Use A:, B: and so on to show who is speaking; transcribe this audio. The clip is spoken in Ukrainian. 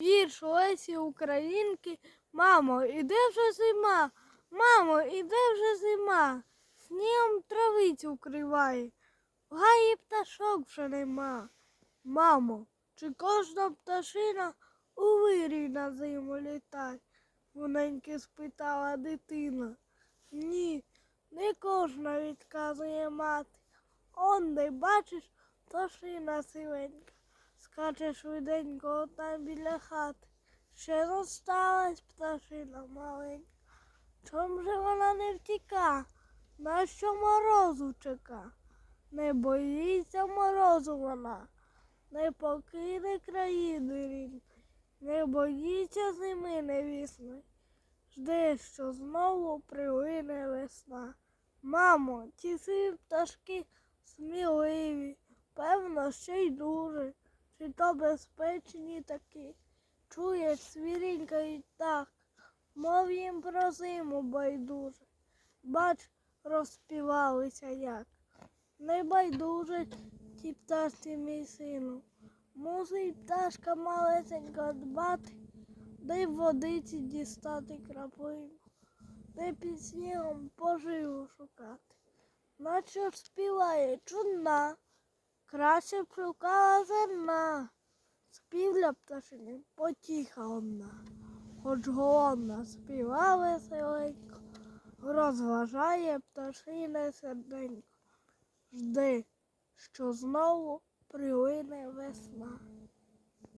A: Вірш Лесі Українки. Мамо, іде вже зима. Мамо, іде вже зима. Снігом травицю вкриває. В гаї пташок вже нема. Мамо, чи кожна пташина у вирій на зиму літає? Воненьки спитала дитина. Ні, не кожна відказує мати. Он де бачиш, пташина сивенька. Скаче швиденько одна біля хати. Ще зосталась пташина маленька. Чом же вона не втіка? Нащо морозу чека? Не боїться морозу вона, не покине країни рідної, не боїться зими невісної. Жде, що знову прилине весна. Мамо, сиві пташки сміливі, певно, ще й дуже, чи то безпечні такі. Чуєш, свірінькають так, мов їм про зиму байдуже. Бач, розпівалися як. Не байдуже ті пташці, мій сину. Мусить пташка малесенька дбати, де водиці дістати краплину, де під снігом поживу шукати. Наче співає чудна, краще плюкала зерна. Співля пташини потіха одна, хоч голодна співа веселенько, розважає пташине серденько. Жди, що знову прилине весна.